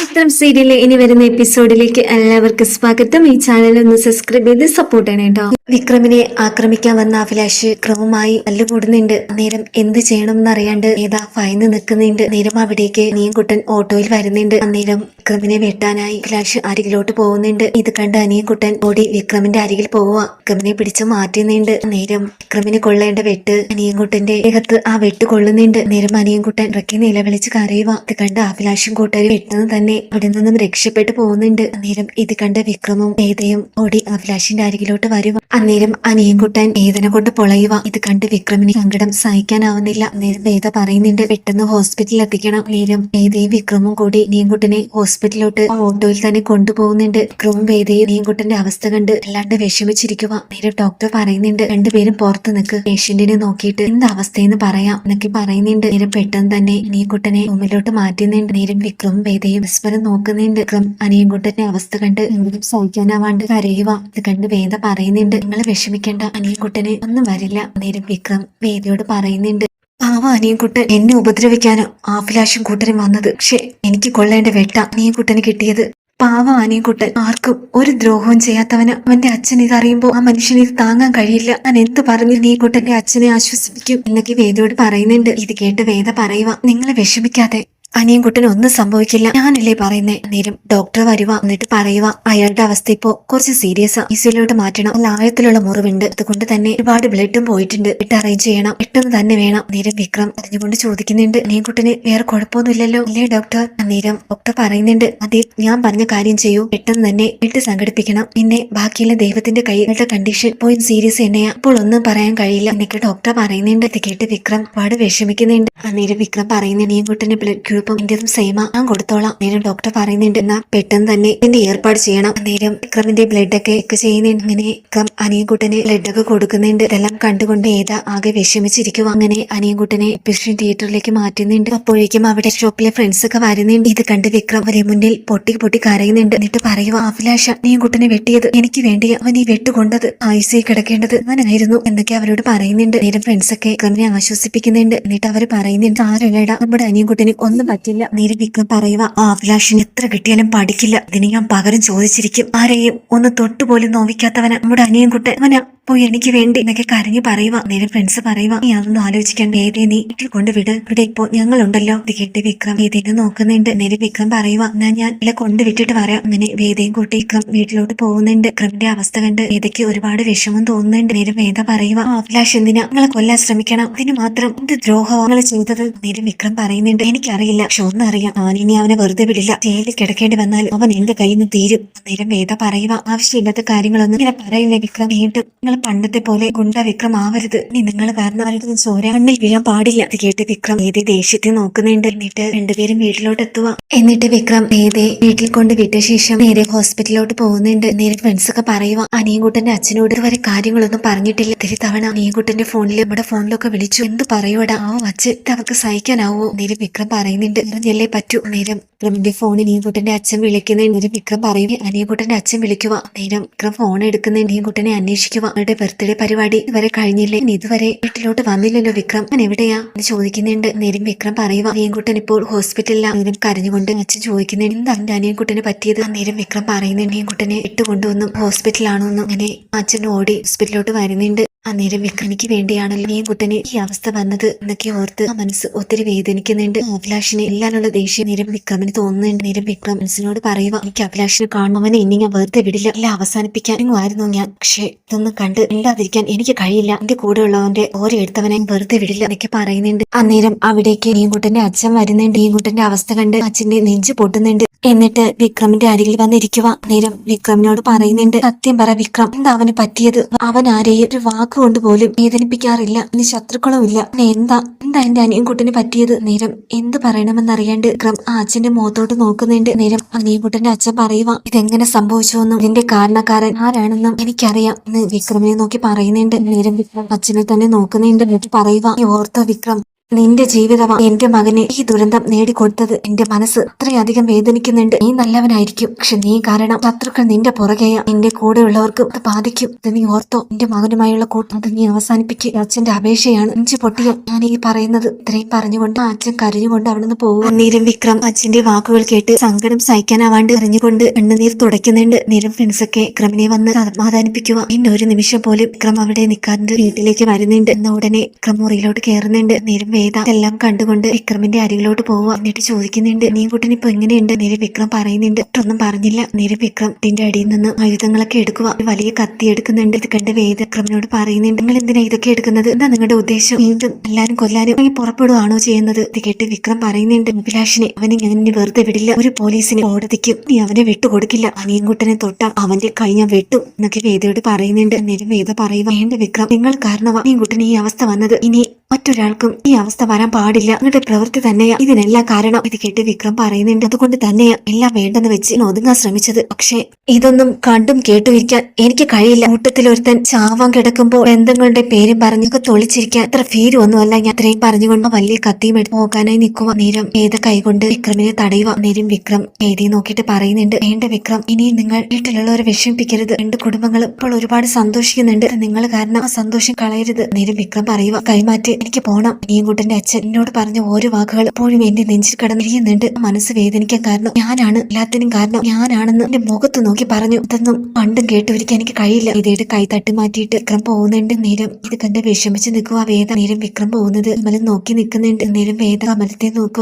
ചിത്രം സീരിയലിലെ ഇനി വരുന്ന എപ്പിസോഡിലേക്ക് എല്ലാവർക്കും സ്വാഗതം. ഈ ചാനൽ ഒന്ന് സബ്സ്ക്രൈബ് ചെയ്ത് സപ്പോർട്ട് ചെയ്യണം കേട്ടോ വിക്രമിനെ ആക്രമിക്കാൻ വന്ന അഭിലാഷ് ക്രമമായി തല്ലുകൂടുന്നുണ്ട്. അന്നേരം എന്ത് ചെയ്യണം എന്നറിയാണ്ട് ഏതാ ഭയന്ന് നിൽക്കുന്നുണ്ട്. നേരം അവിടേക്ക് നീൻകുട്ടൻ ഓട്ടോയിൽ വരുന്നുണ്ട്. അന്നേരം വിക്രമിനെ വെട്ടാനായി അഭിലാഷ് അരികിലോട്ട് പോകുന്നുണ്ട്. ഇത് കണ്ട് അനിയക്കുട്ടൻ ഓടി വിക്രമിന്റെ അരികിൽ പോവുക വിക്രമിനെ പിടിച്ചു മാറ്റുന്നുണ്ട്. നേരം വിക്രമിനെ കൊള്ളേണ്ട വെട്ട് അനിയൻകുട്ടന്റെ ദേഹത്ത് ആ വെട്ട് കൊള്ളുന്നുണ്ട്. നേരം അനിയൻകുട്ടൻ ഇറക്കി നിലവിളിച്ച് കരയുക ഇത് കണ്ട് അഭിലാഷും കൂട്ടരും വെട്ടുന്നത് തന്നെ അവിടെ നിന്നും രക്ഷപ്പെട്ടു പോകുന്നുണ്ട്. അന്നേരം ഇത് കണ്ട വിക്രമും വേദയും ഓടി അഭിലാഷിന്റെ അരികിലോട്ട് വരുക അന്നേരം അനിയൻകുട്ടൻ വേദന കൊണ്ട് പൊളയുക ഇത് കണ്ട് വിക്രമിന് സങ്കടം സഹിക്കാനാവുന്നില്ല. അന്നേരം വേദ പറയുന്നുണ്ട് പെട്ടെന്ന് ഹോസ്പിറ്റലിൽ എത്തിക്കണം നേരം വേദയും വിക്രമും കൂടി നീൻകുട്ടനെ ഹോസ്പിറ്റലിലോട്ട് ഓട്ടോയിൽ തന്നെ കൊണ്ടുപോകുന്നുണ്ട്. ക്രോം വേദയും നീങ്കുട്ടന്റെ അവസ്ഥ കണ്ട് അല്ലാണ്ട് വിഷമിച്ചിരിക്കുക നേരെ ഡോക്ടർ പറയുന്നുണ്ട് രണ്ടുപേരും പുറത്ത് നിൽക്ക് പേഷ്യന്റിനെ നോക്കിയിട്ട് എന്ത് അവസ്ഥയെന്ന് പറയാം എന്നൊക്കെ പറയുന്നുണ്ട്. നേരെ പെട്ടെന്ന് തന്നെ നീൻകുട്ടനെ റൂമിലോട്ട് മാറ്റുന്നുണ്ട്. നേരം വിക്രം വേദയും പരസ്പരം നോക്കുന്നുണ്ട്. വിക്രം അനിയൻകുട്ടന്റെ അവസ്ഥ കണ്ട് എന്തും സഹിക്കാനാവാണ്ട് കരയുക ഇത് കണ്ട് വേദ പറയുന്നുണ്ട് നിങ്ങൾ വിഷമിക്കേണ്ട അനിയൻകുട്ടന് ഒന്നും വരില്ല നേരം വിക്രം വേദയോട് പറയുന്നുണ്ട്. പാവ അനിയൻകുട്ടൻ എന്നെ ഉപദ്രവിക്കാനോ ആഭിലാഷം കൂട്ടരും വന്നത്. പക്ഷെ എനിക്ക് കൊള്ളേണ്ട വെട്ട അനിയൻകുട്ടന് കിട്ടിയത്. പാവ അനിയൻകുട്ടൻ ആർക്കും ഒരു ദ്രോഹവും ചെയ്യാത്തവന് അവന്റെ അച്ഛൻ ഇതറിയുമ്പോൾ ആ മനുഷ്യന് ഇത് താങ്ങാൻ കഴിയില്ല. ഞാൻ എന്ത് പറഞ്ഞു നീ കുട്ടന്റെ അച്ഛനെ ആശ്വസിപ്പിക്കും എന്നൊക്കെ വേദയോട് പറയുന്നുണ്ട്. ഇത് കേട്ട് വേദ പറയുക നിങ്ങളെ വിഷമിക്കാതെ അനിയൻകുട്ടന് ഒന്നും സംഭവിക്കില്ല. ഞാനല്ലേ പറയുന്നേ? നേരം ഡോക്ടർ വരുക എന്നിട്ട് പറയുക അയാളുടെ അവസ്ഥ ഇപ്പോ കുറച്ച് സീരിയസ് ഐസിയിലോട്ട് മാറ്റണം. നല്ല ആഴത്തിലുള്ള മുറിവുണ്ട്. അതുകൊണ്ട് തന്നെ ഒരുപാട് ബ്ലഡും പോയിട്ടുണ്ട്. ഇട്ട് അറേഞ്ച് ചെയ്യണം. പെട്ടെന്ന് തന്നെ വേണം. നേരം വിക്രം അറിഞ്ഞുകൊണ്ട് ചോദിക്കുന്നുണ്ട് അനിയൻകുട്ടന് വേറെ കുഴപ്പമൊന്നുമില്ലല്ലോ? അല്ലേ ഡോക്ടർ നേരം ഡോക്ടർ പറയുന്നുണ്ട് അതിൽ ഞാൻ പറഞ്ഞ കാര്യം ചെയ്യൂ. പെട്ടെന്ന് തന്നെ വിട്ട് സംഘടിപ്പിക്കണം. പിന്നെ ബാക്കിയുള്ള ദൈവത്തിന്റെ കൈകളുടെ കണ്ടീഷൻ പോയി സീരിയസ് തന്നെയാ. അപ്പോൾ ഒന്നും പറയാൻ കഴിയില്ല. എന്നൊക്കെ ഡോക്ടർ പറയുന്നുണ്ട്. കേട്ട് വിക്രം ഒരുപാട് വിഷമിക്കുന്നുണ്ട്. അന്നേരം വിക്രം പറയുന്നുണ്ട് അനിയൻകുട്ടന് ബ്ലഡ് ഗ്രൂപ്പും ഇന്ത്യതും സെയിമാ ഞാൻ കൊടുത്തോളാം. നേരം ഡോക്ടർ പറയുന്നുണ്ട് എന്നാ പെട്ടെന്ന് തന്നെ ഇതിന്റെ ഏർപ്പാട് ചെയ്യണം. നേരം വിക്രമിന്റെ ബ്ലഡ് ഒക്കെ ചെക്ക് ചെയ്യുന്നുണ്ട്. അങ്ങനെ വിക്രം അനിയൻകുട്ടന് ബ്ലഡ് ഒക്കെ കൊടുക്കുന്നുണ്ട്. ഇതെല്ലാം കണ്ടുകൊണ്ട് ഏതാ ആകെ വിഷമിച്ചിരിക്കുക അങ്ങനെ അനിയൻകുട്ടനെ എപ്പിഷൻ തിയേറ്ററിലേക്ക് മാറ്റുന്നുണ്ട്. അപ്പോഴേക്കും അവിടെ ഷോപ്പിലെ ഫ്രണ്ട്സ് ഒക്കെ വരുന്നുണ്ട്. ഇത് കണ്ട് വിക്രം അവരെ മുന്നിൽ പൊട്ടി പൊട്ടി കരയുന്നുണ്ട്. എന്നിട്ട് പറയുക അഭിലാഷ അനിയൻകുട്ടനെ വെട്ടിയത് എനിക്ക് വേണ്ടി അവൻ ഈ വെട്ടുകൊണ്ടത് ഐസിയിൽ കിടക്കേണ്ടത് അവനായിരുന്നു എന്നൊക്കെ അവരോട് പറയുന്നുണ്ട്. നേരം ഫ്രണ്ട്സ് ഒക്കെ വിക്രമിനെ ആശ്വസിപ്പിക്കുന്നുണ്ട്. എന്നിട്ട് അവർ പറയുന്നുണ്ട് ആരല്ലടാ നമ്മുടെ അനിയൻകുട്ടനെ ഒന്നും പറ്റില്ല. നിരവിക്രം പറയുക ആ അഭിലാഷിന് എത്ര കിട്ടിയാലും പഠിക്കില്ല. ഇതിന് ഞാൻ പകരം ചോദിച്ചിരിക്കും. ആരെയും ഒന്ന് തൊട്ടുപോലും നോവിക്കാത്തവന. നമ്മുടെ അനിയൻകുട്ടൻ. അവനാ. പോയി എനിക്ക് വേണ്ടി എന്നൊക്കെ കരഞ്ഞു പറയുക നേരെ ഫ്രണ്ട്സ് പറയുക നീ അതൊന്നും ആലോചിക്കാൻ നേരെ നീ വീട്ടിൽ കൊണ്ടുവിട്. ഇവിടെ ഇപ്പോ ഞങ്ങളുണ്ടല്ലോ. ഇത് കേട്ട് വിക്രം വേദിനെ നോക്കുന്നുണ്ട്. നേരെ വിക്രം പറയുക എന്നാ ഞാൻ ഇല്ല കൊണ്ടുവിട്ടിട്ട് വരാം അങ്ങനെ വേദയും കൂട്ടി വിക്രം വീട്ടിലോട്ട് പോകുന്നുണ്ട്. വിക്രമിന്റെ അവസ്ഥ കണ്ട് വേദയ്ക്ക് ഒരുപാട് വിഷമം തോന്നുന്നുണ്ട്. നേരെ വേദ പറയുക അഭിലാഷ് എന്തിനാ നിങ്ങളെ കൊല്ലാൻ ശ്രമിക്കണം? അതിന് മാത്രം എന്ത് ദ്രോഹങ്ങൾ ചെയ്തത്? നേരെ വിക്രം പറയുന്നുണ്ട് എനിക്കറിയില്ല. പക്ഷെ ഒന്നറിയാം ഞാനിനി അവനെ വെറുതെ വിടില്ല. ജയിലിൽ കിടക്കേണ്ടി വന്നാൽ അവൻ എന്റെ കയ്യിൽ നിന്ന് തീരും. നേരം വേദ പറയുക ആവശ്യമില്ലാത്ത കാര്യങ്ങളൊന്നും ഇങ്ങനെ പറയില്ല വിക്രം? വീണ്ടും നിങ്ങൾ പണ്ടത്തെ പോലെ ഗുണ്ട വിക്രം ആവരുത്. ഇനി നിങ്ങൾ കാരണം അവരുടെ ചോര കണ്ണിൽ വീഴാൻ പാടില്ല. അത് കേട്ട് വിക്രം ഏതേ ദേഷ്യത്തിൽ നോക്കുന്നുണ്ട്. എന്നിട്ട് രണ്ടുപേരും വീട്ടിലോട്ട് എത്തുക. എന്നിട്ട് വിക്രം ഏതേ വീട്ടിൽ കൊണ്ട് വിട്ട ശേഷം നേരെ ഹോസ്പിറ്റലിലോട്ട് പോകുന്നുണ്ട്. നേരെ ഫ്രണ്ട്സ് ഒക്കെ പറയുക അനിയൻകുട്ടന്റെ അച്ഛനോട് വരെ കാര്യങ്ങളൊന്നും പറഞ്ഞിട്ടില്ല. ഒത്തിരി തവണ അനിയൻകുട്ടന്റെ ഫോണിൽ നമ്മുടെ ഫോണിലൊക്കെ വിളിച്ചു. എന്ത് പറയുവടാ? ആ അച്ഛൻ അവർക്ക് സഹിക്കാനാവോ? നേരെ വിക്രം പറയുന്നുണ്ട് നിറഞ്ഞല്ലേ പറ്റൂ. നേരം വിക്രമിന്റെ ഫോണിൽ അനിയൻകുട്ടന്റെ അച്ഛൻ വിളിക്കുന്നതിന് നേരം വിക്രം പറയും അനിയൻകുട്ടന്റെ അച്ഛൻ വിളിക്കുക. നേരം വിക്രം ഫോൺ എടുക്കുന്ന അനിയൻകുട്ടനെ അന്വേഷിക്കുക. അവരുടെ ബർത്ത്ഡേ പരിപാടി ഇതുവരെ കഴിഞ്ഞില്ലേ? ഇതുവരെ വീട്ടിലോട്ട് വന്നില്ലല്ലോ വിക്രം. ഞാൻ എവിടെയാ? എന്ന് ചോദിക്കുന്നുണ്ട്. നേരം വിക്രം പറയുക അനിയൻകുട്ടൻ ഇപ്പോൾ ഹോസ്പിറ്റലിലാണ് കരഞ്ഞുകൊണ്ട് അച്ഛൻ ചോദിക്കുന്നുണ്ട് എന്താ എന്റെ അനിയൻകുട്ടനെ പറ്റിയത്? നേരം വിക്രം പറയുന്നുണ്ട് അനിയൻകുട്ടനെ ഇട്ടുകൊണ്ടുവന്നു ഹോസ്പിറ്റലാണോന്നും. അങ്ങനെ അച്ഛൻ ഓടി ഹോസ്പിറ്റലിലോട്ട് വരുന്നുണ്ട്. അന്നേരം വിക്രമിക്ക് വേണ്ടിയാണല്ലോ ഈ കുട്ടന് ഈ അവസ്ഥ വന്നത് എന്നൊക്കെ ഓർത്ത് ആ മനസ്സ് ഒത്തിരി വേദനിക്കുന്നുണ്ട്. അഭിലാഷിനെ എല്ലാനുള്ള ദേഷ്യം നേരം വിക്രമിന് തോന്നുന്നുണ്ട്. നേരം വിക്രം മനസ്സിനോട് പറയുക എനിക്ക് അഭിലാഷിനെ കാണുമെന്ന് ഇനി ഞാൻ വെറുതെ വിടില്ല. എല്ലാം അവസാനിപ്പിക്കാൻ ആയിരുന്നു ഞാൻ. പക്ഷേ ഇതൊന്നും കണ്ട് ഇല്ലാതിരിക്കാൻ എനിക്ക് കഴിയില്ല. എന്റെ കൂടെ ഉള്ളവന്റെ ഓരോ എടുത്തവനെ വെറുതെ വിടില്ല എന്നൊക്കെ പറയുന്നുണ്ട്. അന്നേരം അവിടേക്ക് നീൻകുട്ടന്റെ അച്ഛൻ വരുന്നുണ്ട്. നീൻകുട്ടന്റെ അവസ്ഥ കണ്ട് അച്ഛന്റെ നെഞ്ച് പൊട്ടുന്നുണ്ട്. എന്നിട്ട് വിക്രമിന്റെ അരികിൽ വന്നിരിക്കുക നേരം വിക്രമിനോട് പറയുന്നുണ്ട് സത്യം പറ വിക്രം എന്താ അവന് പറ്റിയത്? അവൻ ആരെയും ഒരു വാക്കുകൊണ്ട് പോലും വേദനിപ്പിക്കാറില്ല. ഇനി ശത്രുക്കളും ഇല്ല. എന്താ? എന്താ എന്റെ അനിയൻകുട്ടന് പറ്റിയത്? നേരം എന്ത് പറയണമെന്നറിയാണ്ട് വിക്രം ആ അച്ഛന്റെ മുഖത്തോട്ട് നോക്കുന്നുണ്ട്. നേരം അനിയൻകുട്ടന്റെ അച്ഛൻ പറയുക ഇതെങ്ങനെ സംഭവിച്ചുവെന്നും ഇതിന്റെ കാരണക്കാരൻ ആരാണെന്നും എനിക്കറിയാം എന്ന് വിക്രമിനെ നോക്കി പറയുന്നുണ്ട്. നേരം വിക്രം അച്ഛനെ തന്നെ നോക്കുന്നുണ്ട്. എന്നിട്ട് പറയുക ഓർത്ത വിക്രം നിന്റെ ജീവിതമാ എന്റെ മകനെ ഈ ദുരന്തം നേടിക്കൊടുത്തത് എന്റെ മനസ്സ് അത്രയധികം വേദനിക്കുന്നുണ്ട്. നീ നല്ലവനായിരിക്കും. പക്ഷെ നീ കാരണം ശത്രുക്കൾ നിന്റെ പുറകെയാ. നിന്റെ കൂടെയുള്ളവർക്കും അത് ബാധിക്കും. ഇത് നീ ഓർത്തോ. എന്റെ മകനുമായുള്ള കൂട്ടം അത് നീ അവസാനിപ്പിക്കുക അച്ഛന്റെ അപേക്ഷയാണ് അഞ്ചു പൊട്ടിയ. ഞാൻ ഈ പറയുന്നത് ഇത്രയും പറഞ്ഞുകൊണ്ട് അച്ഛൻ കരഞ്ഞുകൊണ്ട് അവിടുന്ന് പോകും നീരം വിക്രം അച്ഛന്റെ വാക്കുകൾ കേട്ട് സങ്കടം സഹിക്കാനാവാണ്ട് അറിഞ്ഞുകൊണ്ട് എണ്ണുനീർ തുടയ്ക്കുന്നുണ്ട്. നേരം ഫ്രണ്ട്സൊക്കെ വിക്രമിനെ വന്ന് സമാധാനിപ്പിക്കുക പിന്നെ ഒരു നിമിഷം പോലും വിക്രം അവിടെ നിൽക്കാറുണ്ട് വീട്ടിലേക്ക് വരുന്നുണ്ട്. എന്ന ഉടനെ വിക്രം മുറിയിലോട്ട് കയറുന്നുണ്ട്. നീരം വേദ എല്ലാം കണ്ടുകൊണ്ട് വിക്രമിന്റെ അരികിലോട്ട് പോവുക. എന്നിട്ട് ചോദിക്കുന്നുണ്ട് നീ കുട്ടൻ ഇപ്പൊ എങ്ങനെയുണ്ട്? നേരെ വിക്രം പറയുന്നുണ്ട് ഒന്നും പറഞ്ഞില്ല. നേരെ വിക്രം ഇതിന്റെ അടിയിൽ നിന്ന് ആയുധങ്ങളൊക്കെ എടുക്കുക. വലിയ കത്തി എടുക്കുന്നുണ്ട്. ഇത് കണ്ട് വേദ വിക്രമിനോട് പറയുന്നുണ്ട് നിങ്ങൾ എന്തിനാ ഇതൊക്കെ എടുക്കുന്നത്? എന്താ നിങ്ങളുടെ ഉദ്ദേശം. വീണ്ടും എല്ലാരും കൊല്ലാനും ഈ പുറപ്പെടുവാണോ ചെയ്യുന്നത്? ഇത് കേട്ട് വിക്രം പറയുന്നുണ്ട് അഭിലാഷിനെ അവനെ ഞാൻ വെറുതെ വിടില്ല. ഒരു പോലീസിനെ കോടതിക്കും നീ അവനെ വിട്ടുകൊടുക്കില്ല. അനിയൻകുട്ടനെ തൊട്ട അവന്റെ കൈ ഞാൻ വെട്ടും എന്നൊക്കെ വേദയോട് പറയുന്നുണ്ട്. നേരെ വേദ പറയുക വേണ്ട വിക്രം നിങ്ങൾ കാരണമാ. അനിയൻകുട്ടന് ഈ അവസ്ഥ വന്നത്. ഇനി മറ്റൊരാൾക്കും ഈ അവസ്ഥ വരാൻ പാടില്ല. നിങ്ങളുടെ പ്രവൃത്തി തന്നെയാ. ഇതിനെല്ലാം കാരണം ഇത് കേട്ട് വിക്രം പറയുന്നുണ്ട്. അതുകൊണ്ട് തന്നെയാ എല്ലാം വേണ്ടെന്ന് വെച്ച് ഒതുങ്ങാൻ ശ്രമിച്ചത്. പക്ഷേ ഇതൊന്നും കണ്ടും കേട്ടുമിരിക്കാൻ എനിക്ക് കഴിയില്ല. കൂട്ടത്തിൽ ഒരുത്തൻ ചാവാൻ കിടക്കുമ്പോൾ ബന്ധങ്ങളുടെ പേരും പറഞ്ഞൊക്കെ തൊളിച്ചിരിക്കാൻ അത്ര ഫീരൊന്നുമല്ല ഞാൻ അത്രയും പറഞ്ഞുകൊണ്ട് വലിയ കത്തിയും എടുത്ത് പോകാനായി നിൽക്കുക നേരം ഏത കൈകൊണ്ട് വിക്രമിനെ തടയുക നേരം വിക്രം എഴുതി നോക്കിയിട്ട് പറയുന്നുണ്ട്. വേണ്ട വിക്രം ഇനി നിങ്ങൾ വീട്ടിലുള്ളവരെ വിഷമിപ്പിക്കരുത്. രണ്ട് കുടുംബങ്ങളും ഇപ്പോൾ ഒരുപാട് സന്തോഷിക്കുന്നുണ്ട്. നിങ്ങൾ കാരണം ആ സന്തോഷം കളയരുത്. നേരം വിക്രം പറയുക കൈമാറ്റി എനിക്ക് പോണം. നീയൻകുട്ടന്റെ അച്ഛൻ എന്നോട് പറഞ്ഞ ഓരോ വാക്കുകൾ എപ്പോഴും എന്റെ നെഞ്ചിൽ കടന്നിരിക്കുന്നുണ്ട്. മനസ്സ് വേദനിക്കാൻ കാരണം ഞാനാണ് എല്ലാത്തിനും കാരണം ഞാനാണെന്ന് എന്റെ മുഖത്ത് നോക്കി പറഞ്ഞു. ഇതൊന്നും പണ്ടും കേട്ടുവരിക്കാൻ എനിക്ക് കഴിയില്ല. ഇതേടെ കൈ തട്ടി മാറ്റിയിട്ട് വിക്രം പോകുന്നുണ്ട്. നേരം ഇത് കണ്ട് വിഷമിച്ച് നിൽക്കുക വേദ. നേരം വിക്രം പോകുന്നത് കമലം നോക്കി നിൽക്കുന്നുണ്ട്. നേരം വേദ കമലത്തെ നോക്കുക